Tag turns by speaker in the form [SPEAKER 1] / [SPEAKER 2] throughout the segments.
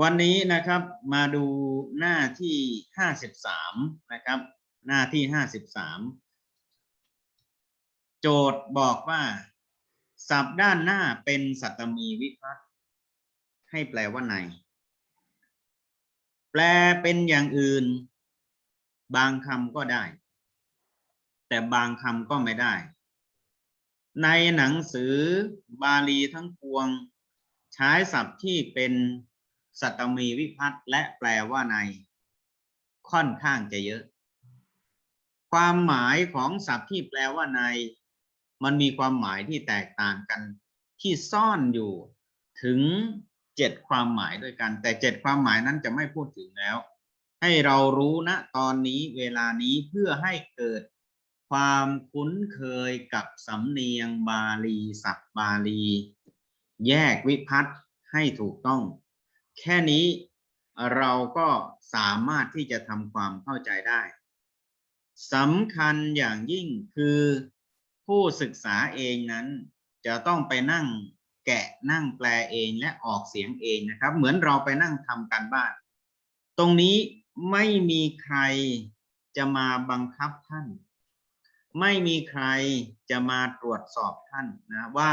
[SPEAKER 1] วันนี้นะครับมาดูหน้าที่ห้าสิบสามนะครับ หน้าที่ห้าสิบสามโจทย์บอกว่าศัพท์ด้านหน้าเป็นสัตมีวิภัตให้แปลว่าใน แปลเป็นอย่างอื่น บางคำก็ได้ แต่บางคำก็ไม่ได้ ในหนังสือบาลีทั้งปวง ใช้ศัพท์ที่เป็น สัตตมีวิพัตน์และแปลว่าใน ค่อนข้างจะเยอะ ความหมายของศัพท์ที่แปลว่าใน มันมีความหมายที่แตกต่างกัน ที่ซ่อนอยู่ถึงเจ็ดความหมายด้วยกัน แต่เจ็ดความหมายนั้นจะไม่พูดถึงแล้ว ให้เรารู้ณตอนนี้เวลานี้เพื่อให้เกิดความคุ้นเคยกับสำเนียงบาลี ศัพท์บาลี แยกวิพัตน์ให้ถูกต้อง แค่นี้เราก็สามารถที่จะทำความเข้าใจได้สำคัญอย่างยิ่งคือผู้ศึกษาเองนั้น จะต้องไปนั่งแกะนั่งแปลเองและออกเสียงเองนะครับ เหมือนเราไปนั่งทำการบ้าน ตรงนี้ไม่มีใครจะมาบังคับท่าน ไม่มีใครจะมาตรวจสอบท่านนะว่า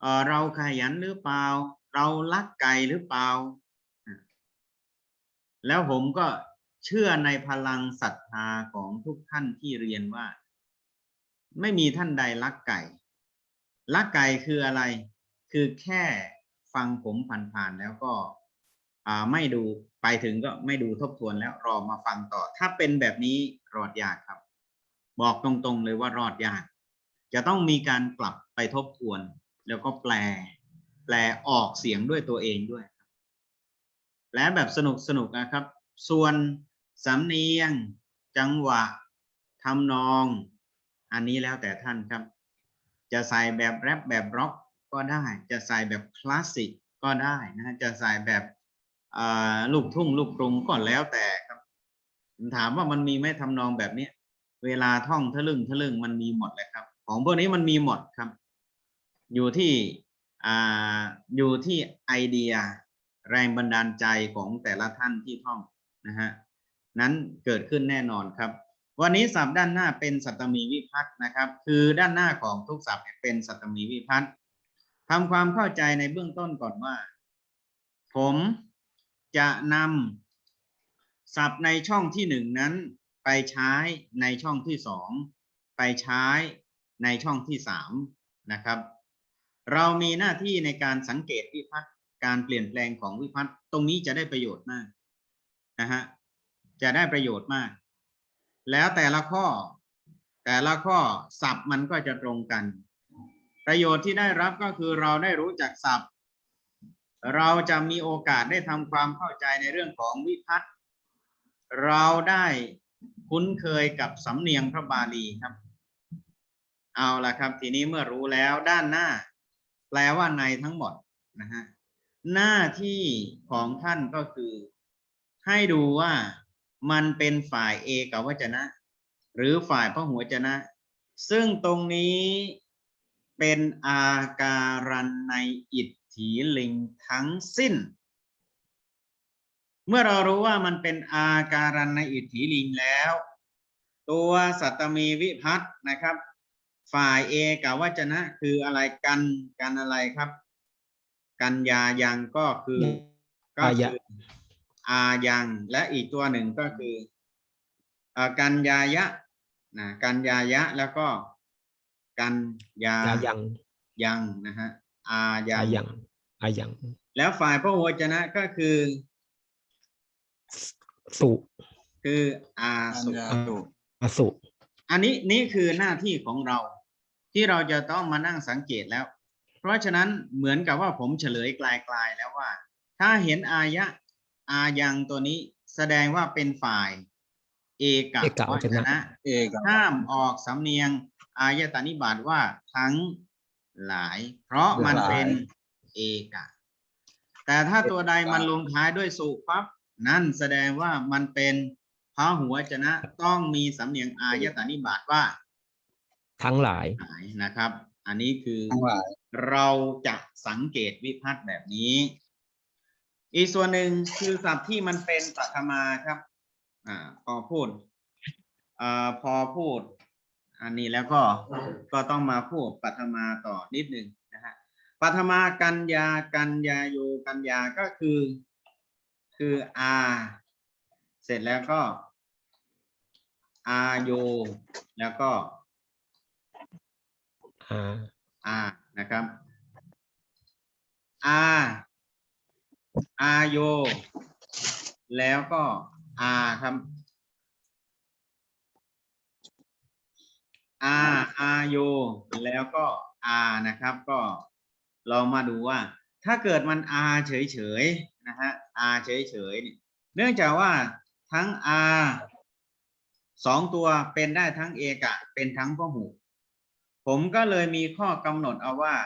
[SPEAKER 1] เเราขยันหรือเปล่า เราลักไก่หรือเปล่า แล้วผมก็เชื่อในพลังศรัทธาของทุกท่านที่เรียนว่า ไม่มีท่านใดลักไก่ลักไก่คืออะไร คือแค่ฟังผมผ่านๆแล้วก็ไม่ดูไปถึงก็ไม่ดูทบทวนแล้วรอมาฟังต่อ ถ้าเป็นแบบนี้รอดยากครับ บอกตรงๆเลยว่ารอดยาก จะต้องมีการกลับไปทบทวน แล้วก็แปล แปลออกเสียงด้วยตัวเองด้วยแปลแบบสนุกสนุกนะครับ ส่วนสำเนียง จังหวะทำนอง อันนี้แล้วแต่ท่านครับ จะใส่แบบแรปแบบร็อกก็ได้ จะใส่แบบคลาสสิกก็ได้นะฮะจะใส่แบบลูกทุ่งลูกกรุงก็แล้วแต่ครับถามว่ามันมีไหมทำนองแบบนี้เวลาท่องทะลึ่งทะลึ่งมันมีหมดเลยครับ ของพวกนี้มันมีหมดครับ อยู่ที่ อยู่ที่ไอเดียแรงบันดาลใจของแต่ละท่านที่ท่องนะฮะนั้นเกิดขึ้นแน่นอนครับ วันนี้ศัพท์ด้านหน้าเป็นสัตมีวิพัตน์นะครับ คือด้านหน้าของทุกศัพท์เป็นสัตมีวิพัตน์ทำความเข้าใจในเบื้องต้นก่อนว่า ผมจะนำศัพท์ในช่องที่หนึ่งนั้น ไปใช้ในช่องที่สองไปใช้ในช่องที่สามนะครับ เรามีหน้าที่ในการสังเกตวิพัตน์การเปลี่ยนแปลงของวิพัตน์ตรงนี้จะได้ประโยชน์มากนะฮะจะได้ประโยชน์มาก แล้วแต่ละข้อ แต่ละข้อศัพท์มันก็จะตรงกัน ประโยชน์ที่ได้รับก็คือเราได้รู้จักศัพท์ เราจะมีโอกาสได้ทำความเข้าใจในเรื่องของวิพัตน์เราได้คุ้นเคยกับสำเนียงพระบาลีครับ เอาละครับ ทีนี้เมื่อรู้แล้วด้านหน้า แปลว่าในทั้งหมดนะฮะหน้าที่ของท่านก็คือ ให้ดูว่ามันเป็นฝ่ายเอกวจนะ หรือฝ่ายพหัวจนะ ซึ่งตรงนี้เป็นอาการันในอิทธิลิงทั้งสิ้น เมื่อเรารู้ว่ามันเป็นอาการันในอิทธิลิงแล้ว ตัวสัตมีวิพัตน์นะครับ ฝ่ายเอกวจนะ คืออะไรกันกันอะไรครับ กันยายังก็คือก็
[SPEAKER 2] อายะ
[SPEAKER 1] คืออายังและอีกตัวหนึ่งก็คือเอ่อกันยายะนะกันยายะแล้วก็กันยายา
[SPEAKER 2] ยัง
[SPEAKER 1] ยังนะฮะอายั
[SPEAKER 2] อางยังอายัง
[SPEAKER 1] แล้วฝ่ายพระวจนะก็คือ
[SPEAKER 2] สุ
[SPEAKER 1] คืออาสุ
[SPEAKER 2] อสุ
[SPEAKER 1] อันนี้นี่คือหน้าที่ของเรา ที่เราจะต้องมานั่งสังเกตแล้ว เพราะฉะนั้นเหมือนกับว่าผมเฉลยไกลๆแล้วว่า ถ้าเห็นอายะอายังตัวนี้แสดงว่าเป็นฝ่าย เอก
[SPEAKER 2] เอก
[SPEAKER 1] ว
[SPEAKER 2] ว
[SPEAKER 1] จ
[SPEAKER 2] จนะ
[SPEAKER 1] นะ
[SPEAKER 3] เอก
[SPEAKER 1] ห้ามออกสำเนียง อายตานิบาตว่าทั้งหลาย เพราะมันเป็นเอกะ แต่ถ้าตัวใดมันลงท้ายด้วยสุปั๊บนั่นแสดงว่ามันเป็นพหัวจนะต้องมีสำเนียงอายตานิบาตว่า
[SPEAKER 2] ทั้งหลาย
[SPEAKER 1] หายนะครับ อันนี้คือ
[SPEAKER 3] ทั้งหลาย
[SPEAKER 1] เราจะสังเกตวิพัฒน์แบบนี้ อีกส่วนหนึ่งคือศัพท์ที่มันเป็นปัทมาครับอ่าพอพูดอ่าพอพูด อันนี้แล้วก็ก็ต้องมาพูดปัทมาต่อนิดหนึ่งนะฮะปัทมากัญญากัญญาโยกัญญาก็คือ คืออาเสร็จแล้วก็อาโยแล้วก็
[SPEAKER 2] อ่า
[SPEAKER 1] อานะครับอาอาโย แล้วก็อาครับอาอาโย แล้วก็อานะครับ ก็ลองมาดูว่า ถ้าเกิดมันอาเฉยๆนะฮะอาเฉยๆเฉยเนื่องจากว่าทั้งอาสองตัวเป็นได้ทั้งเอกะ เป็นทั้งพหู ผมก็เลยมีข้อกำหนดเอาว่า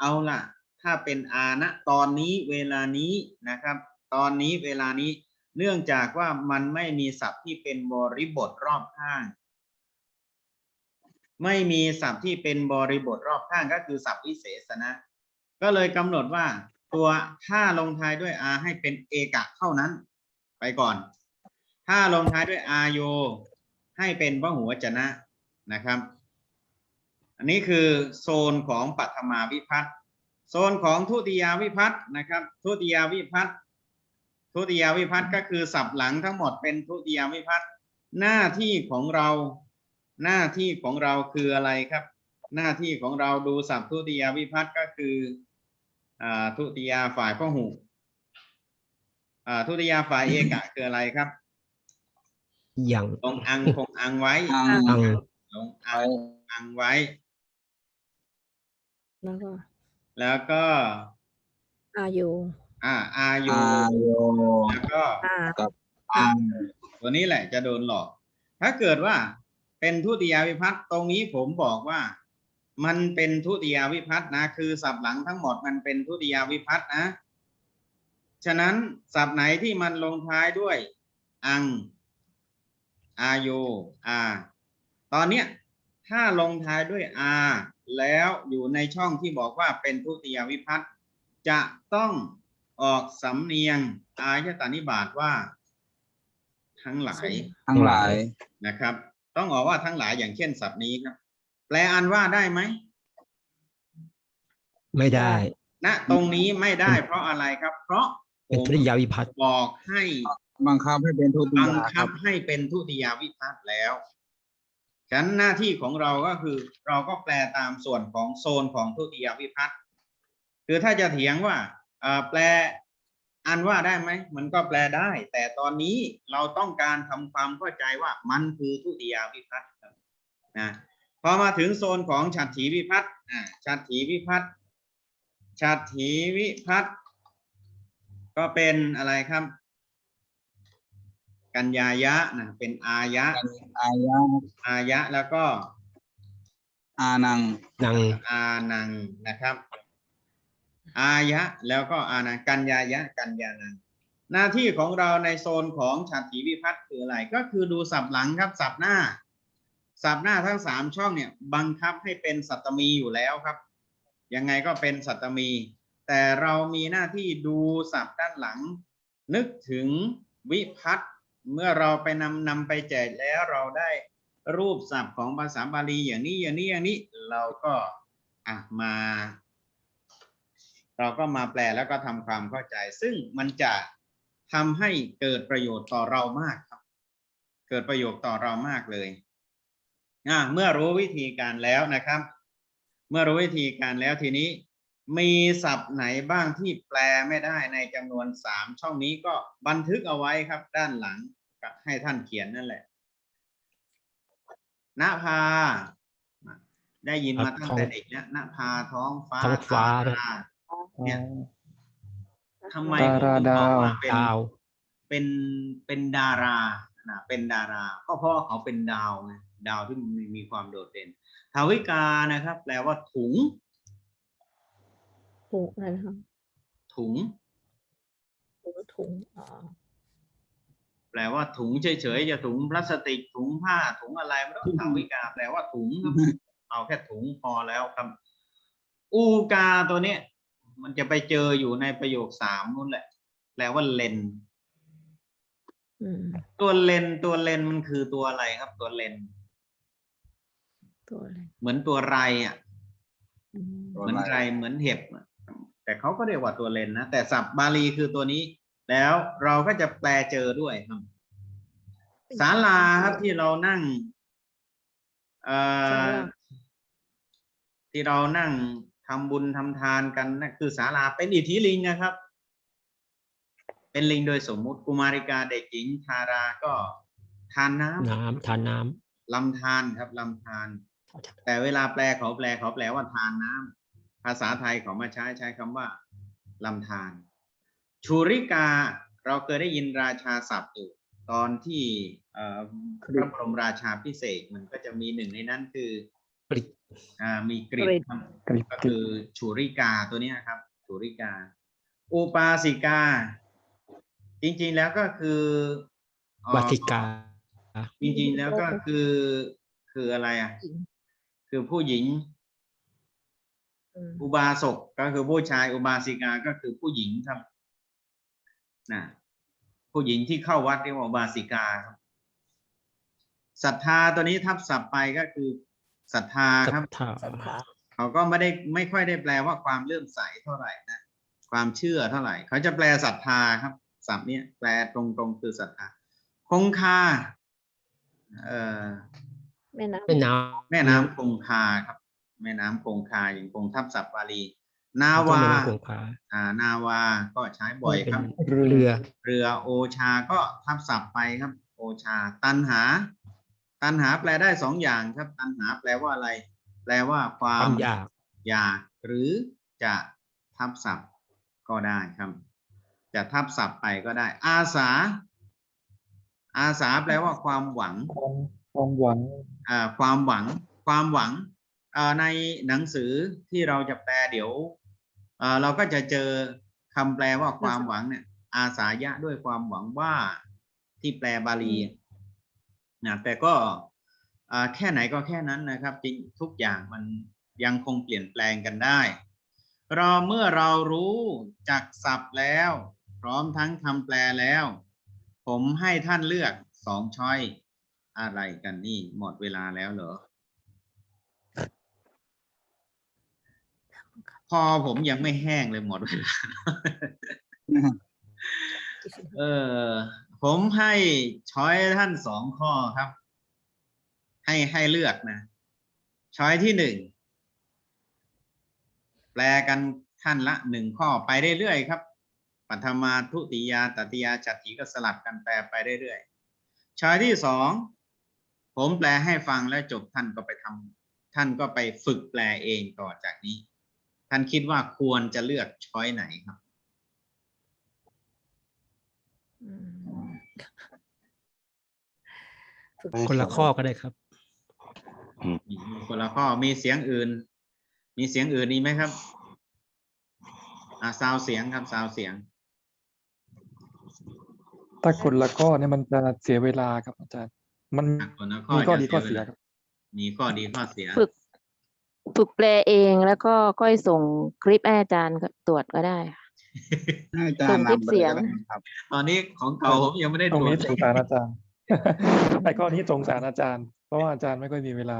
[SPEAKER 1] เอาล่ะ ถ้าเป็นอานะตอนนี้เวลานี้นะครับ ตอนนี้เวลานี้ เนื่องจากว่ามันไม่มีศัพท์ที่เป็นบริบทรอบข้าง ไม่มีศัพท์ที่เป็นบริบทรอบข้างก็คือศัพท์วิเศษนะ ก็เลยกำหนดว่าตัวถ้าลงท้ายด้วยอาให้เป็นเอกะเท่านั้น ไปก่อน ถ้าลงท้ายด้วยอาโย ให้เป็นพระหุวจนะนะครับ อันนี้คือโซนของปัทมาวิพัตน์โซนของทุติยาวิพัตน์นะครับ ทุติยาวิพัตน์ทุติยาวิพัตน์ก็คือสับหลังทั้งหมดเป็นทุติยาวิพัตน์หน้าที่ของเราหน้าที่ของเราคืออะไรครับ หน้าที่ของเราดูสับทุติยาวิพัตน์ก็คืออ่าทุติยาฝ่ายพหูอ่าทุติยาฝ่ายเอกะคืออะไรครับ
[SPEAKER 2] ยัง
[SPEAKER 1] ลงอังคงอังไว้
[SPEAKER 3] อัง
[SPEAKER 2] อัง
[SPEAKER 1] ลงอังอังไว้
[SPEAKER 4] แล้วก็
[SPEAKER 1] แล้วก็
[SPEAKER 4] อายุ
[SPEAKER 1] อ่าอายุ
[SPEAKER 3] อาโย
[SPEAKER 1] แล้วก็
[SPEAKER 4] อา
[SPEAKER 3] อัง
[SPEAKER 1] ตัวนี้แหละจะโดนหลอก ถ้าเกิดว่าเป็นทุติยาวิพัตน์ตรงนี้ผมบอกว่า มันเป็นทุติยาวิพัตน์นะ คือสับหลังทั้งหมดมันเป็นทุติยาวิพัตน์นะ ฉะนั้นสับไหนที่มันลงท้ายด้วย อัง อาโยอา ตอนเนี้ย ถ้าลงท้ายด้วยอา แล้วอยู่ในช่องที่บอกว่าเป็นทุติยวิพัตน์จะต้องออกสำเนียงอายตานิบาตว่า ทั้งหลาย
[SPEAKER 3] ทั้งหลาย
[SPEAKER 1] นะครับ ต้องออกว่าทั้งหลายอย่างเช่นศัพท์นี้ครับ แปลอันว่าได้ไหม
[SPEAKER 2] ไม่ได้
[SPEAKER 1] ณตรงนี้ไม่ได้เพราะอะไรครับ เพราะผ
[SPEAKER 2] เป็น
[SPEAKER 1] ม
[SPEAKER 2] ทุติยาวิพัตน์
[SPEAKER 1] บอกให้
[SPEAKER 3] บังคับให้เป็นทุติ
[SPEAKER 1] บัง
[SPEAKER 3] ยาค
[SPEAKER 1] คั
[SPEAKER 3] รั
[SPEAKER 1] บบให้เป็นทุติยาวิพัตน์แล้ว ฉะนั้นหน้าที่ของเราก็คือเราก็แปลตามส่วนของโซนของทุติยวิพัตน์คือถ้าจะเถียงว่าแปลอันว่าได้ไหมมันก็แปลได้ แต่ตอนนี้เราต้องการทำความเข้าใจว่ามันคือทุติยวิพัตน์นะพอมาถึงโซนของฉัตรถีวิพัตน์ฉัตรถีวิพัตน์ฉัตรถีวิพัตน์ก็เป็นอะไรครับ กัญญายะนะเป็นอายะ
[SPEAKER 3] อายะ
[SPEAKER 1] อายะแล้วก็
[SPEAKER 3] อานัง
[SPEAKER 2] นัง
[SPEAKER 1] อานังนะครับ อายะแล้วก็อานังกัญญายะกัญญานัง หน้าที่ของเราในโซนของฉัตรถีวิพัตน์คืออะไร ก็คือดูสับหลังครับสับหน้า สับหน้าทั้งสามช่องเนี่ย บังคับให้เป็นสัตตมีอยู่แล้วครับ ยังไงก็เป็นสัตตมี แต่เรามีหน้าที่ดูสับด้านหลัง นึกถึงวิพัตน์ เมื่อเราไปนำนำไปแจกแล้วเราได้รูปศัพท์ของภาษาบาลีอย่างนี้อย่างนี้อย่างนี้เราก็อะมา เราก็มาแปลแล้วก็ทำความเข้าใจ ซึ่งมันจะทำให้เกิดประโยชน์ต่อเรามากครับ เกิดประโยชน์ต่อเรามากเลยอะเมื่อรู้วิธีการแล้วนะครับ เมื่อรู้วิธีการแล้วทีนี้ มีศัพท์ไหนบ้างที่แปลไม่ได้ในจำนวนสามช่องนี้ก็บันทึกเอาไว้ครับด้านหลัง กับให้ท่านเขียนนั่นแหละณภา ได้ยินมาตั้งแต่เด็กแล้วณภาท้องฟ้า
[SPEAKER 2] ท้องฟ้า
[SPEAKER 1] ตราเนี่ยทำไม
[SPEAKER 3] ดารา
[SPEAKER 1] ผมถึงบอก
[SPEAKER 3] ดาว
[SPEAKER 1] ว่าเป็น
[SPEAKER 2] ดาว
[SPEAKER 1] เป็นเป็นดารานะเป็นดารา ก็เพราะว่าเขาเป็นดาวไงดาวที่มีมีความโดดเด่นทาวิกานะครับ แปลว่าถุง
[SPEAKER 4] ถุงอะไรนะครับ
[SPEAKER 1] ถุง
[SPEAKER 4] ถุงถุงอ๋อ
[SPEAKER 1] แปลว่าถุงเฉยๆจะถุงพลาสติกถุงผ้าถุงอะไรไม่ต้องทาวิกาแปลว่าถุงครับเอาแค่ถุงพอแล้วครับ อูกาตัวเนี้ยมันจะไปเจออยู่ในประโยคสามนู่นแหละ แปลว่าเลน
[SPEAKER 4] อืม
[SPEAKER 1] ตัวเลนตัวเลนมันคือตัวอะไรครับ ตัวเลน
[SPEAKER 4] ตัวอะไร
[SPEAKER 1] เหมือนตัวไรอะ
[SPEAKER 4] อืม
[SPEAKER 3] ตัว
[SPEAKER 1] เหมือน
[SPEAKER 3] ไร
[SPEAKER 1] ไรเหมือนเห็บอะแต่เขาก็เรียกว่าตัวเลนนะแต่ศัพท์บาลีคือตัวนี้ แล้วเราก็จะแปลเจอด้วยครับศาลาครับที่เรานั่งเอ่อที่เรานั่งทำบุญทำทานกันนั่นคือศาลาเป็นอิทธิลิงนะครับ เป็นลิงโดยสมมุติกุมาริกาเด็กหญิงทาราก็ทานน้ำ
[SPEAKER 2] น้ำทานน้
[SPEAKER 1] ลำธารครับลำธารำแต่เวลาแปลเขาแปลเขาแปลว่าทานน้ำภาษาไทยเขามาใช้ใช้คำว่าลำธาร ชูริกาเราเคยได้ยินราชาศัพท์อยู่ตอนที่เอ่อพระบรมราชาพิเศษกมันก็จะมีหนึ่งในนั้นคือ
[SPEAKER 2] ปริ
[SPEAKER 1] อ่ามีกริ
[SPEAKER 4] กฤษ
[SPEAKER 1] ครับ
[SPEAKER 5] กริบ
[SPEAKER 1] ก็
[SPEAKER 5] กริ
[SPEAKER 1] คื
[SPEAKER 5] บ
[SPEAKER 1] อชูริกาตัวเนี้ยครับชูริกา อุปาสิกา จริงๆแล้วก็คือเอ่อ
[SPEAKER 2] วาติกา
[SPEAKER 1] จริงๆแล้วก็คือคืออะไรอะ คือผู้หญิง
[SPEAKER 4] อืม
[SPEAKER 1] อุบาสกก็คือผู้ชายอุบาสิกาก็คือผู้หญิงครับ นะผู้หญิงที่เข้าวัดเรียกว่าอุบาสิกาครับศรัทธาตัวนี้ทับศัพท์ไปก็คือศรัทธา
[SPEAKER 2] ศ
[SPEAKER 1] ค
[SPEAKER 2] รั
[SPEAKER 1] รับ
[SPEAKER 2] ทธา
[SPEAKER 4] ศรัทธา
[SPEAKER 1] เขาก็ไม่ได้ไม่ค่อยได้แปลว่าความเลื่อมใสเท่าไหร่นะความเชื่อเท่าไหร่ เขาจะแปลศรัทธาครับศัพท์เนี้ยแปลตรงๆคือศรัทธาคงคาเอ่อ
[SPEAKER 4] แม่น้ำ
[SPEAKER 2] แม่น้
[SPEAKER 1] แม่น้ำคงคาครับ แม่น้ำคงคาอย่างคงทับศัพท์บาลีำ นาวา
[SPEAKER 2] แม่น้ำคงคา
[SPEAKER 1] อ่านาวาก็ใช้บ่อยครับ
[SPEAKER 2] เป็นเรือ
[SPEAKER 1] เรือโอชาก็ทับศัพท์ไปครับ โอชา ตันหา ตันหาแปลได้สองอย่างครับ ตันหาแปลว่าอะไร แปลว่าค
[SPEAKER 2] ควาวา
[SPEAKER 1] ม
[SPEAKER 2] มอยาก
[SPEAKER 1] อยากหรือจะทับศัพท์ก็ได้ครับ จะทับศัพท์ไปก็ได้ อาสา อาสาแปลว่าความหวัง
[SPEAKER 5] ความความหวัง
[SPEAKER 1] อ่าความหวัง ความหวังอ่า ในหนังสือที่เราจะแปลเดี๋ยวอ่าเราก็จะเจอคำแปลว่าความหวังเนี่ย อาสายะด้วยความหวังว่าที่แปลบาลีนะแต่ก็อ่าแค่ไหนก็แค่นั้นนะครับ จริงทุกอย่างมันยังคงเปลี่ยนแปลงกันได้เราเมื่อเรารู้จักศัพท์แล้ว พร้อมทั้งคำแปลแล้ว ผมให้ท่านเลือกสองช้อยอะไรกันนี่หมดเวลาแล้วเหรอ พอผมยังไม่แห้งเลยหมดเวลาเออ ผมให้ช้อยท่านสองข้อครับ ให้ให้เลือกนะ ช้อยที่หนึ่ง แปลกันท่านละหนึ่งข้อไปเรื่อยๆครับ ปัทมาทุติยาตติยาจัตติก็สลับกันแปลไปเรื่อยๆช้อยที่สอง ผมแปลให้ฟังแล้วจบท่านก็ไปทำท่านก็ไปฝึกแปลเองต่อจากนี้ ท่านคิดว่าควรจะเลือกช้อยไหนครับ
[SPEAKER 4] อืมฝึก
[SPEAKER 2] คนละข้อก็ได้ครับ
[SPEAKER 1] มีคนละข้อมีเสียงอื่น มีเสียงอื่นนี้ไหมครับ อ่าซาวเสียงครับซาวเสียง
[SPEAKER 5] ถ้าคนละข้อเนี่ยมันจะเสียเวลาครับอาจารย์ มัน
[SPEAKER 1] อะคนละข้อ
[SPEAKER 5] มีข้อ
[SPEAKER 1] จะ
[SPEAKER 5] ดีข้อ
[SPEAKER 1] เสี
[SPEAKER 5] เสี
[SPEAKER 1] ย
[SPEAKER 5] ย
[SPEAKER 1] เวลา
[SPEAKER 5] ครับ
[SPEAKER 1] มีข้อดีข้อเสีย
[SPEAKER 6] ฝึก ฝึกแปลเองแล้วก็ค่อยส่งคลิปให้อาจารย์ก็ตรวจก็ได้ค่ะ
[SPEAKER 3] ให้อาจาร
[SPEAKER 6] ส่ง
[SPEAKER 3] ย์
[SPEAKER 6] คลิป
[SPEAKER 3] นำไป
[SPEAKER 6] เสี
[SPEAKER 3] เลย
[SPEAKER 6] ยง
[SPEAKER 3] ก็ได้ครับ
[SPEAKER 1] ตอนนี้ของเก่าผมยังไม่ได้
[SPEAKER 5] ตรง
[SPEAKER 1] ตรว
[SPEAKER 5] นี้
[SPEAKER 1] จ
[SPEAKER 5] สงสารอาจารย์ ไอ้ข้อนี้สงสารอาจารย์ เพราะว่าอาจารย์ไม่ค่อยมีเวลา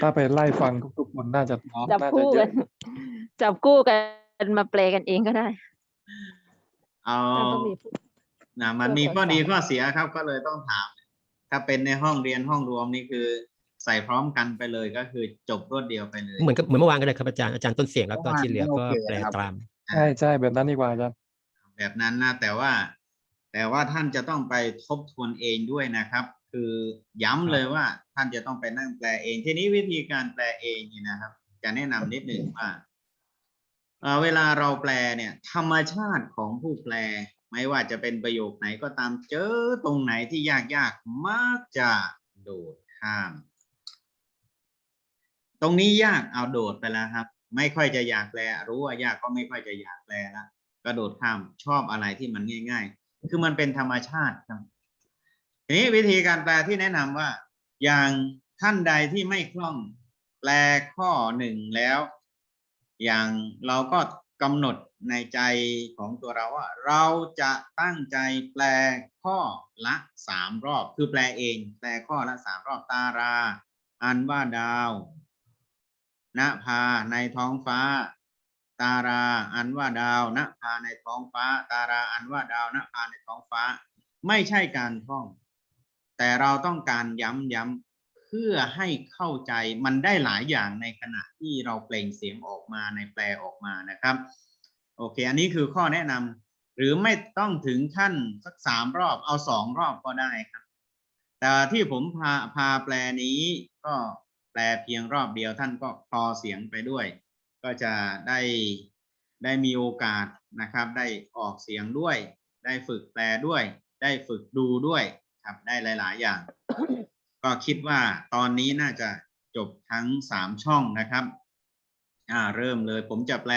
[SPEAKER 5] ถ้าไปไล่ฟังทุกๆคนน่าจะ
[SPEAKER 6] จับ
[SPEAKER 5] น่าจะ
[SPEAKER 6] คู่
[SPEAKER 5] เย
[SPEAKER 6] กั
[SPEAKER 5] อะ
[SPEAKER 6] น จับคู่กันมาแปลกันเองก็ได้
[SPEAKER 1] เอา
[SPEAKER 4] มันต้องมีผู้
[SPEAKER 1] นะมัน
[SPEAKER 4] เพื่อ
[SPEAKER 1] มีข้อดี
[SPEAKER 4] ผลสอบ
[SPEAKER 1] ข้อเสียครับก็เลยต้องถาม ถ้าเป็นในห้องเรียนห้องรวมนี่คือ ใส่พร้อมกันไปเลยก็คือจบรวดเดียวไปเลย
[SPEAKER 2] เหมือนกับเหมือนเมื่อวานก็ได้ครับอาจารย์อาจารย์ต้นเสียงแล้วก็ที่เหลือก็
[SPEAKER 3] โอเค
[SPEAKER 2] แปล
[SPEAKER 3] ครับ
[SPEAKER 2] ตาม
[SPEAKER 5] ใช่ใช่แบบนั้นดีกว่าอาจารย์
[SPEAKER 1] แบบนั้นนะแต่ว่า แต่ว่าท่านจะต้องไปทบทวนเองด้วยนะครับ คือย้ำเลยว่าท่านจะต้องไปนั่งแปลเอง ทีนี้วิธีการแปลเองนี่นะครับ จะแนะนำนิดหนึ่งว่าเอ่อเวลาเราแปลเนี่ย ธรรมชาติของผู้แปล ไม่ว่าจะเป็นประโยคไหนก็ตามเจอตรงไหนที่ยากยากๆมักจะโดดข้าม ตรงนี้ยากเอาโดดไปแล้วครับ ไม่ค่อยจะอยากแปลรู้ว่ายากก็ไม่ค่อยจะอยากแปลล้วกระโดดข้ามชอบอะไรที่มันง่าย ๆ คือมันเป็นธรรมชาติครับทีนี้วิธีการแปลที่แนะนำว่า อย่างท่านใดที่ไม่คล่องแปลข้อหนึ่งแล้ว อย่างเราก็กำหนดในใจของตัวเราว่า เราจะตั้งใจแปลข้อละสามรอบ คือแปลเอง แปลข้อละสามรอบตารา อันว่าดาว ณภาในท้องฟ้า ตาราอันว่าดาวณภาในท้องฟ้า ตาราอันว่าดาวณภาในท้องฟ้า ไม่ใช่การท่อง แต่เราต้องการย้ำย้ำเพื่อให้เข้าใจมันได้หลายอย่างในขณะที่เราเปล่งเสียงออกมาในแปลออกมานะครับ โอเค อันนี้คือข้อแนะนำหรือไม่ต้องถึงขั้นสักสามรอบเอาสองรอบก็ได้ครับ แต่ที่ผมพาพาแปลนี้ก็ แปลเพียงรอบเดียวท่านก็คอเสียงไปด้วย ก็จะได้ได้มีโอกาสนะครับ ได้ออกเสียงด้วย ได้ฝึกแปลด้วย ได้ฝึกดูด้วยครับได้หลาย ๆ อย่าง ก็คิดว่าตอนนี้น่าจะจบทั้งสามช่องนะครับอ่าเริ่มเลยผมจะแปล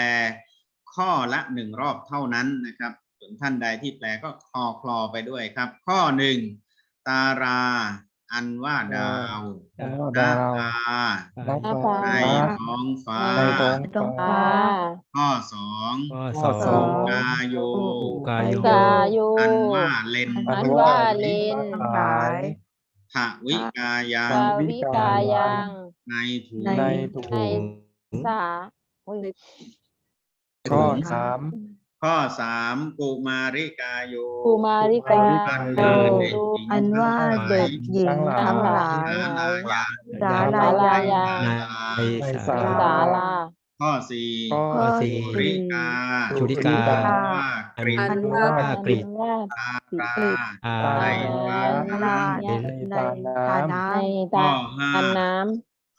[SPEAKER 1] ข้อละหนึ่งรอบเท่านั้นนะครับส่วนท่านใดที่แปลก็คลอคลอไปด้วยครับ ข้อหนึ่งตารา อันว่าดาว
[SPEAKER 5] อันว่า
[SPEAKER 1] หน้า
[SPEAKER 5] ดาว
[SPEAKER 1] ตา
[SPEAKER 5] น้
[SPEAKER 6] หน้า
[SPEAKER 5] ฟ้า
[SPEAKER 6] ฟ้า
[SPEAKER 1] ในท้องฟ้า
[SPEAKER 5] ในท้อง
[SPEAKER 4] ท้อง
[SPEAKER 5] ฟ้า
[SPEAKER 4] ฟ้า
[SPEAKER 6] ฟ้า
[SPEAKER 1] ข้อสอง
[SPEAKER 2] ข้อ
[SPEAKER 5] ข้
[SPEAKER 2] ส
[SPEAKER 5] อ
[SPEAKER 2] อ
[SPEAKER 5] สอง ง
[SPEAKER 1] กาโย
[SPEAKER 2] กายโย
[SPEAKER 6] กาโย
[SPEAKER 1] อันว่าเลน
[SPEAKER 6] อันว่าเลน
[SPEAKER 5] ทั้งหลาย
[SPEAKER 1] ทวิกายัง
[SPEAKER 6] กาวิกายัง
[SPEAKER 1] ในถุง
[SPEAKER 5] ในถุ
[SPEAKER 6] ใน
[SPEAKER 5] ง
[SPEAKER 6] สาโอ้ย
[SPEAKER 5] ข้อสาม
[SPEAKER 1] ข้อสามกุมาริกาโย
[SPEAKER 6] กุมาริกา
[SPEAKER 1] อัน
[SPEAKER 6] โย
[SPEAKER 1] ว่าเด็กหญิง
[SPEAKER 4] อันว่าเด็กหญิง
[SPEAKER 5] ทั้งหลาย
[SPEAKER 4] ทั้งหลาย
[SPEAKER 1] สาลายา
[SPEAKER 4] สาลายา
[SPEAKER 2] ใน
[SPEAKER 5] ใน
[SPEAKER 2] สา
[SPEAKER 6] ศาลา
[SPEAKER 1] ข้อสี่
[SPEAKER 5] ข้อ
[SPEAKER 2] ข้อสี่
[SPEAKER 1] สุริกา
[SPEAKER 2] สุริกา
[SPEAKER 1] ว่ากรี
[SPEAKER 4] อัน
[SPEAKER 5] ว่า
[SPEAKER 4] ว่า
[SPEAKER 2] กรีด
[SPEAKER 6] ว่า
[SPEAKER 1] ตา
[SPEAKER 4] สี
[SPEAKER 1] ราก
[SPEAKER 4] รีด
[SPEAKER 2] อา
[SPEAKER 1] ใน
[SPEAKER 4] ใน
[SPEAKER 1] ตา
[SPEAKER 4] ลา
[SPEAKER 1] น้
[SPEAKER 4] ใน
[SPEAKER 5] ใน
[SPEAKER 4] ตา
[SPEAKER 5] ตาน้ำ
[SPEAKER 4] น้
[SPEAKER 6] ในำตา
[SPEAKER 1] ข้อห้า
[SPEAKER 6] อันน้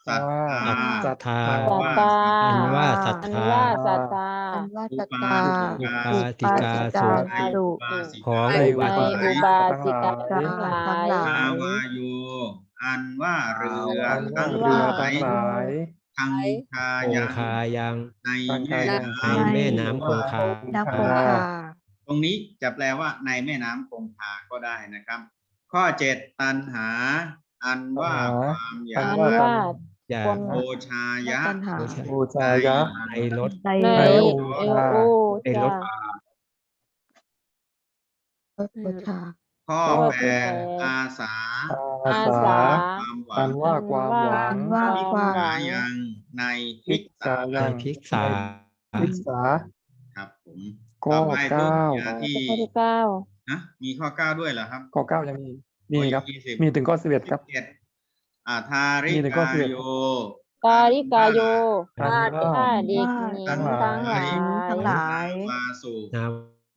[SPEAKER 1] สัต
[SPEAKER 5] ว่า
[SPEAKER 1] ตา
[SPEAKER 2] ศรัทธาำ
[SPEAKER 6] สัตตา
[SPEAKER 2] อันว่าศรัท
[SPEAKER 6] อัน
[SPEAKER 2] ธา
[SPEAKER 6] ว่าสัตตาำ
[SPEAKER 4] อันว่าส
[SPEAKER 1] อุ
[SPEAKER 4] ตา
[SPEAKER 1] ปาสิกา
[SPEAKER 2] อุปาสิกาสุ
[SPEAKER 1] ใน
[SPEAKER 4] สุ
[SPEAKER 1] อุปาสิ
[SPEAKER 2] ของ
[SPEAKER 1] กา
[SPEAKER 6] ใน
[SPEAKER 2] อุ
[SPEAKER 6] อุ
[SPEAKER 2] บา
[SPEAKER 6] บา
[SPEAKER 2] สิกา
[SPEAKER 6] สิกาทั้งหลาย
[SPEAKER 4] ทั้งหลาย
[SPEAKER 1] อาวายุอันว่าเรือ
[SPEAKER 5] อันว่า
[SPEAKER 1] ทั้ง
[SPEAKER 5] เรือ
[SPEAKER 1] หลา
[SPEAKER 5] ทั้
[SPEAKER 1] ย
[SPEAKER 5] งหลาย
[SPEAKER 1] ทั้งคา
[SPEAKER 2] คง
[SPEAKER 1] ยัง
[SPEAKER 2] คายัง
[SPEAKER 1] ใน
[SPEAKER 5] ทั้ง
[SPEAKER 1] แม่
[SPEAKER 5] คา
[SPEAKER 1] น้
[SPEAKER 2] ในแม่น้ำคงคา
[SPEAKER 4] น้ำคงคาำ
[SPEAKER 1] ตรงนี้จะแปลว่าในแม่น้ำคงคาก็ได้นะครับ ข้อเจ็ดตันหา อันว่าความอยา
[SPEAKER 5] อั
[SPEAKER 1] ก
[SPEAKER 5] น
[SPEAKER 6] อัน
[SPEAKER 5] ว่า
[SPEAKER 6] ว่า
[SPEAKER 2] อย่า
[SPEAKER 6] คน
[SPEAKER 1] โอชายะ
[SPEAKER 4] ปัญหา
[SPEAKER 5] บูชายะ
[SPEAKER 2] ในรถ
[SPEAKER 4] ใน
[SPEAKER 6] ใน
[SPEAKER 5] ใน
[SPEAKER 6] เอ
[SPEAKER 5] โอ
[SPEAKER 6] โอ
[SPEAKER 5] ชา
[SPEAKER 2] ในรถ
[SPEAKER 6] ชา
[SPEAKER 4] บูชา
[SPEAKER 1] ข้อ
[SPEAKER 6] ข้อ
[SPEAKER 1] แป
[SPEAKER 6] แป
[SPEAKER 1] ด
[SPEAKER 6] ด
[SPEAKER 1] อาสา
[SPEAKER 5] อา
[SPEAKER 6] อา
[SPEAKER 5] สา
[SPEAKER 6] สา
[SPEAKER 1] ความหวั
[SPEAKER 5] อั
[SPEAKER 1] ง
[SPEAKER 5] นว่าความหวั
[SPEAKER 4] อั
[SPEAKER 5] ง
[SPEAKER 4] นว่าความ
[SPEAKER 1] หายังในพิ
[SPEAKER 5] พิ
[SPEAKER 1] ก
[SPEAKER 5] ก
[SPEAKER 1] ษา
[SPEAKER 5] ษา
[SPEAKER 2] ใน
[SPEAKER 5] ยัง
[SPEAKER 2] พิกษา
[SPEAKER 5] พิกษา
[SPEAKER 1] ครับผม
[SPEAKER 5] ข้อ
[SPEAKER 1] ต่อไปทุก
[SPEAKER 5] เก้า
[SPEAKER 1] อย่างที่
[SPEAKER 6] ข้อที่เก้า
[SPEAKER 1] นะมีข้อเก้าด้วยเหรอครับ
[SPEAKER 5] ข้อเก้ายังมีมีครับ
[SPEAKER 1] ยี่สิบ
[SPEAKER 5] มีถึงข้อสิบเอ็ดครับ
[SPEAKER 1] สิเอ็ดอ่าทาริ
[SPEAKER 5] มีถึงข้อกาสิบเอ็ด
[SPEAKER 1] โย
[SPEAKER 6] กาลิกาโย
[SPEAKER 5] อันว่า
[SPEAKER 6] ข้าเด็กหญิง
[SPEAKER 5] ทั้
[SPEAKER 6] ทั้ง
[SPEAKER 5] ง
[SPEAKER 6] ห
[SPEAKER 5] ห
[SPEAKER 6] ลา
[SPEAKER 5] ลาย
[SPEAKER 6] ย
[SPEAKER 4] ทั้งหลาย
[SPEAKER 1] วาสุ
[SPEAKER 2] นา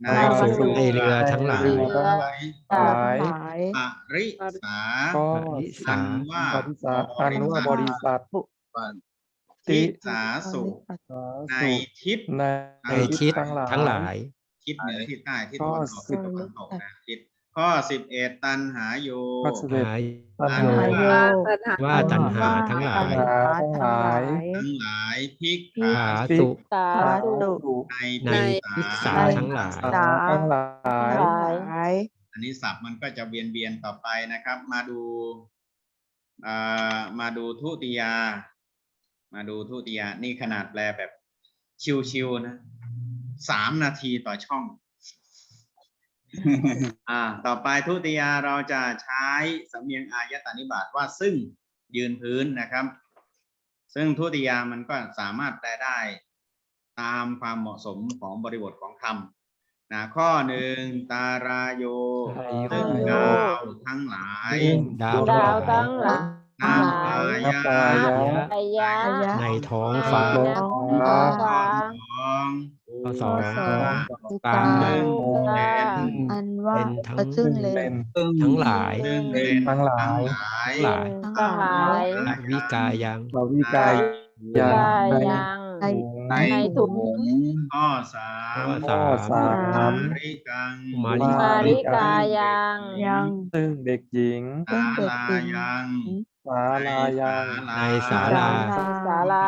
[SPEAKER 1] ใน
[SPEAKER 2] วาสุ
[SPEAKER 6] สุ
[SPEAKER 2] ในเรือทั้งหลาย
[SPEAKER 5] เรือ ทั้งหลาย
[SPEAKER 4] ทั้ง
[SPEAKER 5] หลาย
[SPEAKER 4] หลาย
[SPEAKER 1] ปริสา
[SPEAKER 5] ข้อ
[SPEAKER 2] นิสา
[SPEAKER 1] อันว่า
[SPEAKER 5] บริษัทอันว่าบริษัท
[SPEAKER 1] ทิสาสุใน
[SPEAKER 5] สุ
[SPEAKER 1] ทิศ
[SPEAKER 5] ใน
[SPEAKER 2] ในทิศ
[SPEAKER 5] ทั้งหลาย
[SPEAKER 2] ทั้งหลาย
[SPEAKER 1] ทิศเหนือทิศใต้ทิศ
[SPEAKER 5] ข้
[SPEAKER 1] ตะ
[SPEAKER 5] อ
[SPEAKER 1] วันออก
[SPEAKER 5] สิ
[SPEAKER 1] ทิศ
[SPEAKER 5] บ
[SPEAKER 1] ตะวันตกนะทิศ ข้อสิบเอ็ดตันหาโย
[SPEAKER 5] ข้อสิบเอ็ด
[SPEAKER 2] หาย
[SPEAKER 5] ตัณ
[SPEAKER 1] อัน
[SPEAKER 5] หา
[SPEAKER 1] ว่า
[SPEAKER 2] ว่าตัณหาทั้งหลาย
[SPEAKER 5] ทั้งหลาย
[SPEAKER 1] ทั้งหลายพิก
[SPEAKER 2] หา
[SPEAKER 1] ขา
[SPEAKER 2] สุ
[SPEAKER 6] สา
[SPEAKER 5] สา
[SPEAKER 6] ธุ
[SPEAKER 5] ธุ
[SPEAKER 1] ใน
[SPEAKER 2] ใน
[SPEAKER 1] ทิ
[SPEAKER 2] ทิ
[SPEAKER 1] ศ
[SPEAKER 2] ศ
[SPEAKER 1] สา
[SPEAKER 2] สาทั้งหลาย
[SPEAKER 5] สาทั้งหลาย
[SPEAKER 6] หลาย
[SPEAKER 4] หลาย
[SPEAKER 1] อันนี้ศัพท์มันก็จะเวียนเวียนๆต่อไปนะครับ มาดูอ่ามาดูทุติยา มาดูทุติยา นี่ขนาดแปลแบบชิวๆนะสามนาทีต่อช่อง อ่า ต่อไปทุติยาเราจะใช้สำเนียงอายตานิบาตว่าซึ่งยืนพื้นนะครับ ซึ่งทุติยามันก็สามารถแปลได้ตามความเหมาะสมของบริบทของคำนะข้อหนึ่งตาราโยซึ่งดาวทั้งหลาย
[SPEAKER 2] ดาว
[SPEAKER 6] ดาวตั้งหลาย
[SPEAKER 1] นาปายะ
[SPEAKER 5] นาปายะ
[SPEAKER 6] อายะ
[SPEAKER 2] ในท้
[SPEAKER 6] องฟ้า
[SPEAKER 1] ข้อสอง
[SPEAKER 2] ข้อสอง
[SPEAKER 4] อุ
[SPEAKER 2] กา
[SPEAKER 4] ตา
[SPEAKER 1] ซึ่ง
[SPEAKER 6] กา
[SPEAKER 1] เป็น
[SPEAKER 4] อันว่า
[SPEAKER 2] เป็นทั้ง
[SPEAKER 4] ซึ่งเล
[SPEAKER 5] เป็นน
[SPEAKER 2] ทั้งหลาย
[SPEAKER 1] ซึ่งเป็น
[SPEAKER 5] ทั้งหลาย
[SPEAKER 1] ทั้งหลาย
[SPEAKER 2] ทั้งหลาย
[SPEAKER 6] ทั้งหลาย
[SPEAKER 2] วิกายัง
[SPEAKER 5] บาวิกายยัง
[SPEAKER 6] กา
[SPEAKER 5] ใน
[SPEAKER 6] ยัง
[SPEAKER 4] ใน
[SPEAKER 1] ใน
[SPEAKER 6] ในถุง
[SPEAKER 1] ข้อสาม
[SPEAKER 2] ข้อสาม
[SPEAKER 5] ข้อสาม
[SPEAKER 1] ริกัง
[SPEAKER 2] มาริ
[SPEAKER 6] มาริกายัง
[SPEAKER 4] ยัง
[SPEAKER 5] ซึ่งเด็กหญิง
[SPEAKER 1] ศาลายัง
[SPEAKER 5] ศาลายัง
[SPEAKER 2] ในศาลา
[SPEAKER 6] ศาลา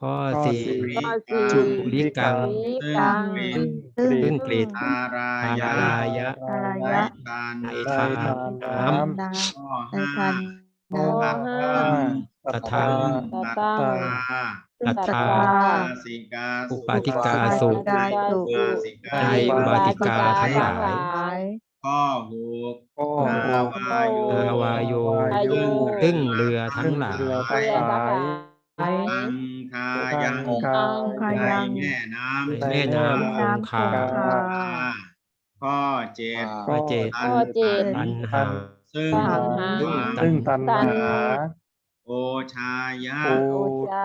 [SPEAKER 2] ข้อ
[SPEAKER 5] ข้อ
[SPEAKER 2] สี่
[SPEAKER 5] สี่
[SPEAKER 6] ข้อสี่
[SPEAKER 5] จุลิกัง
[SPEAKER 6] วิ
[SPEAKER 1] ซึ่ง
[SPEAKER 6] กัง
[SPEAKER 1] เป็น
[SPEAKER 5] ซึ่ง
[SPEAKER 2] ซึ่งกรีด
[SPEAKER 1] ตาราย
[SPEAKER 2] ตารายะ
[SPEAKER 4] อะไร
[SPEAKER 1] ใน
[SPEAKER 4] ยะ
[SPEAKER 1] การ
[SPEAKER 2] ใน
[SPEAKER 5] ใน
[SPEAKER 2] ทาน
[SPEAKER 5] ทาน
[SPEAKER 2] น้
[SPEAKER 5] น้
[SPEAKER 4] นา
[SPEAKER 1] ข้อ
[SPEAKER 4] ใน
[SPEAKER 1] ห้า
[SPEAKER 4] การ
[SPEAKER 5] ข้อ
[SPEAKER 1] อัต
[SPEAKER 6] ห้า
[SPEAKER 1] ตัง
[SPEAKER 2] ตถา
[SPEAKER 1] ตัต
[SPEAKER 6] ตั
[SPEAKER 1] ตา
[SPEAKER 2] ตัตถา
[SPEAKER 1] สิกา
[SPEAKER 2] อุปาติกาสุ
[SPEAKER 4] อุปาติกาสุ
[SPEAKER 1] อุปาติกา
[SPEAKER 2] ในอุบาติกาทั้งหลาย
[SPEAKER 1] ข้อหก
[SPEAKER 5] ก็
[SPEAKER 1] นาวาโย
[SPEAKER 2] นาวาโย
[SPEAKER 6] อายุ
[SPEAKER 2] ซึ่งเรือทั้งหลาย
[SPEAKER 5] เรือ
[SPEAKER 6] เรือ
[SPEAKER 5] ทั้งหลา
[SPEAKER 6] ทั้งหลาย
[SPEAKER 5] ย
[SPEAKER 1] อังคายัง
[SPEAKER 5] อังคา
[SPEAKER 4] คา
[SPEAKER 1] ใน
[SPEAKER 4] ยัง
[SPEAKER 1] แม่น้ำ
[SPEAKER 2] ในแม่น้ำคงคา
[SPEAKER 1] ข้อเจ็ด
[SPEAKER 2] ข้อเจ็ด
[SPEAKER 6] ข้อเจ็ด
[SPEAKER 2] ตันหา
[SPEAKER 1] ซึ่ง
[SPEAKER 6] ตัณหา
[SPEAKER 5] ซึ่งตัน
[SPEAKER 6] ตัณ
[SPEAKER 5] หา
[SPEAKER 6] หา
[SPEAKER 1] โอชายะ
[SPEAKER 5] โอ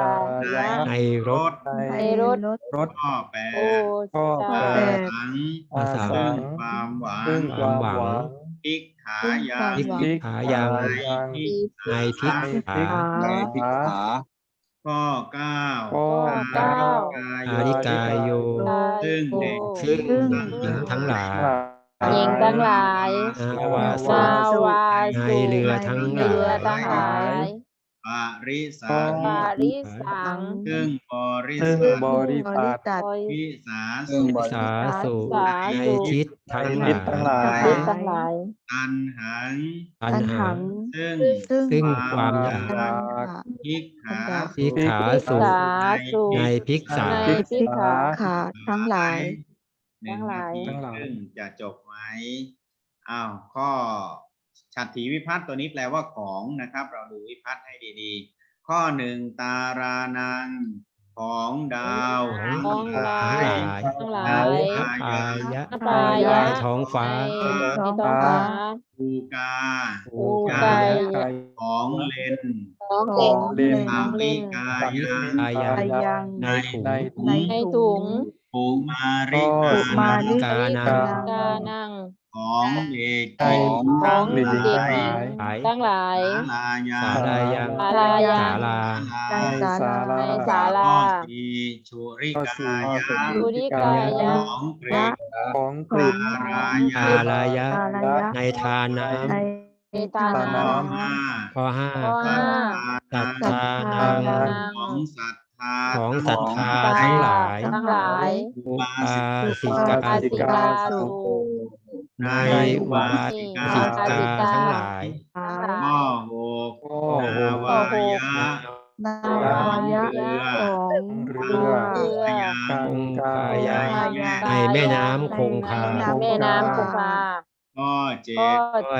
[SPEAKER 5] ตายะ
[SPEAKER 2] ในรถ
[SPEAKER 5] ใน
[SPEAKER 6] รถ
[SPEAKER 5] รถ
[SPEAKER 1] ข้อแปด
[SPEAKER 6] โอ้
[SPEAKER 5] ข้อ
[SPEAKER 6] สา
[SPEAKER 5] แปด
[SPEAKER 1] สัง
[SPEAKER 5] อาสั
[SPEAKER 1] ซึ่ง
[SPEAKER 5] ง
[SPEAKER 1] ความหวัง
[SPEAKER 5] ซึ่งความหวัง
[SPEAKER 1] พิกขายา
[SPEAKER 2] พิก
[SPEAKER 5] พิก
[SPEAKER 2] ขายัง
[SPEAKER 5] ยัง
[SPEAKER 2] ในพิก
[SPEAKER 5] ใน
[SPEAKER 2] ขา
[SPEAKER 5] พิก
[SPEAKER 3] ในพิกขา
[SPEAKER 1] ข้อเก้า
[SPEAKER 5] ข้อ
[SPEAKER 6] เก้า
[SPEAKER 2] อาริกายโย
[SPEAKER 1] ซึ่งเด็ก
[SPEAKER 2] ซึ่งหญิงทั้งหลาย
[SPEAKER 6] หญิงทั้งหลาย
[SPEAKER 2] นาวา
[SPEAKER 6] สา
[SPEAKER 2] สา
[SPEAKER 6] วา
[SPEAKER 2] ใน
[SPEAKER 6] สุ
[SPEAKER 2] เรือทั้งหลาย
[SPEAKER 6] เรือทั้งหลาย
[SPEAKER 1] ปาริสัง
[SPEAKER 6] ปาริสัง
[SPEAKER 1] ซึ่งบริ
[SPEAKER 5] ซึ่ง
[SPEAKER 1] สัท
[SPEAKER 5] บริษัท
[SPEAKER 6] คอย
[SPEAKER 1] วิสา
[SPEAKER 3] ซึ่
[SPEAKER 1] สุ
[SPEAKER 3] งบริ
[SPEAKER 2] สาสุ
[SPEAKER 6] สา
[SPEAKER 2] ใน
[SPEAKER 6] สุ
[SPEAKER 2] ทิศทั้งห
[SPEAKER 5] ทิศทั้งห
[SPEAKER 2] ลา
[SPEAKER 5] ลายย
[SPEAKER 6] ทิศทั้งหลาย
[SPEAKER 1] ตันหัง
[SPEAKER 2] ตัน
[SPEAKER 4] ตัน
[SPEAKER 2] หา
[SPEAKER 4] หัง
[SPEAKER 1] ซึ่ง
[SPEAKER 4] ซึ่ง
[SPEAKER 2] ซึ่งความอยาก
[SPEAKER 5] อยาก
[SPEAKER 1] พิกขา
[SPEAKER 2] พิกขาสุ
[SPEAKER 6] สาสุ
[SPEAKER 2] ในพิกษา
[SPEAKER 6] ในพิกขา
[SPEAKER 4] ขาทั้งหลาย
[SPEAKER 1] หนึ่ง
[SPEAKER 6] ทั้งหลาย
[SPEAKER 1] นาที
[SPEAKER 5] ทั้งหลาย
[SPEAKER 1] ครึ่งจะจบไหมอ้าวข้อ ฉัตรถีวิพัฒน์ตัวนี้แปลว่าของนะครับ เราดูวิพัฒน์ให้ดีๆ ข้อหนึ่งตารานังของดาว
[SPEAKER 2] ของ
[SPEAKER 1] ทั้งหลาย
[SPEAKER 6] ทั้งหลาย
[SPEAKER 2] นาย
[SPEAKER 1] ทั้งหลาย
[SPEAKER 2] อายะ
[SPEAKER 6] ปายะ
[SPEAKER 2] ในท้องฟ้า
[SPEAKER 6] ในท้องฟ้า
[SPEAKER 1] ภูกา
[SPEAKER 6] ภูกา
[SPEAKER 1] ของเลน
[SPEAKER 6] ของ
[SPEAKER 4] ข
[SPEAKER 6] เด็
[SPEAKER 4] อกงเล่น
[SPEAKER 1] อามิกา
[SPEAKER 5] สัม
[SPEAKER 1] ยัง
[SPEAKER 5] มิ
[SPEAKER 2] อา
[SPEAKER 5] กา
[SPEAKER 2] ยั
[SPEAKER 5] ยัง
[SPEAKER 2] ในถุง
[SPEAKER 5] ใน
[SPEAKER 4] ใน
[SPEAKER 6] ในถุง
[SPEAKER 1] ภูมาริ
[SPEAKER 5] ก็
[SPEAKER 1] กา
[SPEAKER 4] มา
[SPEAKER 1] นัง
[SPEAKER 4] ริ
[SPEAKER 2] กานัง
[SPEAKER 6] กานัง
[SPEAKER 1] ของเด็ก
[SPEAKER 5] ใน
[SPEAKER 6] ของ
[SPEAKER 5] เด็ก
[SPEAKER 6] เด็ก
[SPEAKER 5] ทั้งหลาย
[SPEAKER 2] หาย
[SPEAKER 6] ทั้งหลาย
[SPEAKER 1] สาลายา
[SPEAKER 2] สาลายัง
[SPEAKER 6] สาลายั
[SPEAKER 2] สางลา
[SPEAKER 4] ในศาลา
[SPEAKER 6] ในศาลา
[SPEAKER 1] ข้อสี่ชุริ
[SPEAKER 5] ก็
[SPEAKER 1] กา
[SPEAKER 5] สี่
[SPEAKER 1] ยะ
[SPEAKER 6] สุริกายะ
[SPEAKER 1] ของเกรก
[SPEAKER 5] ของกฤษ
[SPEAKER 1] ราย
[SPEAKER 2] อาลายะ
[SPEAKER 4] ศาลายะ
[SPEAKER 2] ในทานน้
[SPEAKER 4] ใน
[SPEAKER 6] ในตา
[SPEAKER 5] ตา
[SPEAKER 6] นา
[SPEAKER 5] น้
[SPEAKER 1] ห้าำ
[SPEAKER 2] ข้อห้า
[SPEAKER 6] ข้อห้า
[SPEAKER 2] ตัทธานัง
[SPEAKER 1] ของศรัทธา
[SPEAKER 2] ของศรัทธาทั้งหลาย
[SPEAKER 6] ทั้งหลาย
[SPEAKER 2] อุปาสิกา
[SPEAKER 6] อาสิกาสุ
[SPEAKER 1] ใน
[SPEAKER 2] ใน
[SPEAKER 1] อุ
[SPEAKER 2] อุ
[SPEAKER 1] บา
[SPEAKER 2] บา
[SPEAKER 1] สิ
[SPEAKER 2] สิ
[SPEAKER 1] กา
[SPEAKER 2] กาทั้งหลาย
[SPEAKER 1] ข้อหก
[SPEAKER 5] ข้อ
[SPEAKER 1] นาวายะ
[SPEAKER 4] นาวายะของเรือ
[SPEAKER 6] เรือ
[SPEAKER 5] กังกายะ
[SPEAKER 2] ในแม่น้ำคงคา
[SPEAKER 6] แม่น้ำคงคา
[SPEAKER 1] ข้อเจ็
[SPEAKER 6] ก็
[SPEAKER 1] ด
[SPEAKER 2] ก็